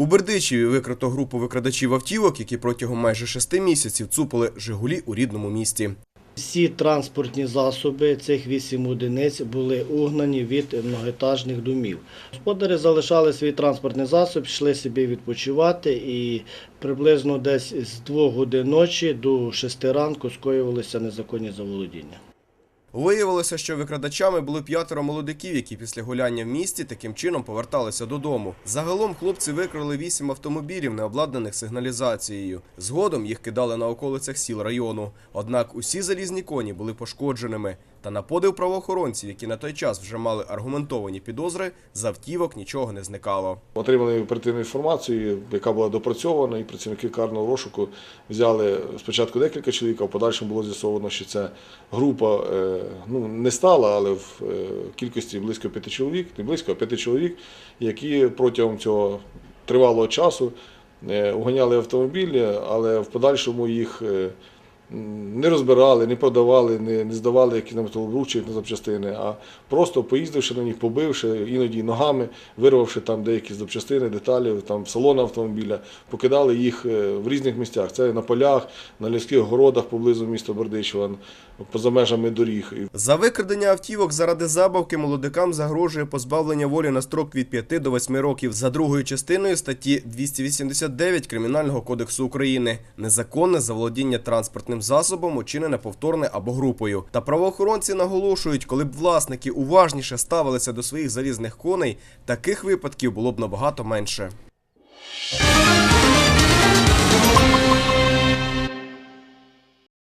У Бердичеві викрито групу викрадачів автівок, які протягом майже шести місяців цупили Жигулі у рідному місті. Всі транспортні засоби цих вісім одиниць були угнані від многоетажних домів. Господарі залишали свій транспортний засіб, йшли собі відпочивати і приблизно десь з 2 годин ночі до 6 ранку скоювалися незаконні заволодіння. Виявилося, що викрадачами були п'ятеро молодиків, які після гуляння в місті таким чином поверталися додому. Загалом хлопці викрали вісім автомобілів, не обладнаних сигналізацією. Згодом їх кидали на околицях сіл району. Однак усі залізні коні були пошкодженими. Та на подив правоохоронців, які на той час вже мали аргументовані підозри, з автівок нічого не зникало. Отримали оперативну інформацію, яка була допрацьована, і працівники карного розшуку взяли спочатку декілька чоловік, а в подальшому було з'ясовано, що це група е, ну, не стала, але в е, кількості близько п'яти чоловік, не близько, а п'яти чоловік, які протягом цього тривалого часу е, уганяли автомобілі, але в подальшому їх е, не розбирали, не продавали, не, не здавали які на металобрух чи на запчастини, а просто поїздивши на них, побивши, іноді ногами, вирвавши там деякі запчастини, деталі там салон автомобіля, покидали їх е, в різних місцях. Це на полях, на ліських городах поблизу міста Бердичева, поза межами доріг. За викрадення автівок заради забавки молодикам загрожує позбавлення волі на строк від 5 до 8 років за другою частиною статті 289 Кримінального кодексу України незаконне заволодіння транспортним засобом, учинене повторне або групою. Та правоохоронці наголошують, коли б власники уважніше ставилися до своїх залізних коней, таких випадків було б набагато менше.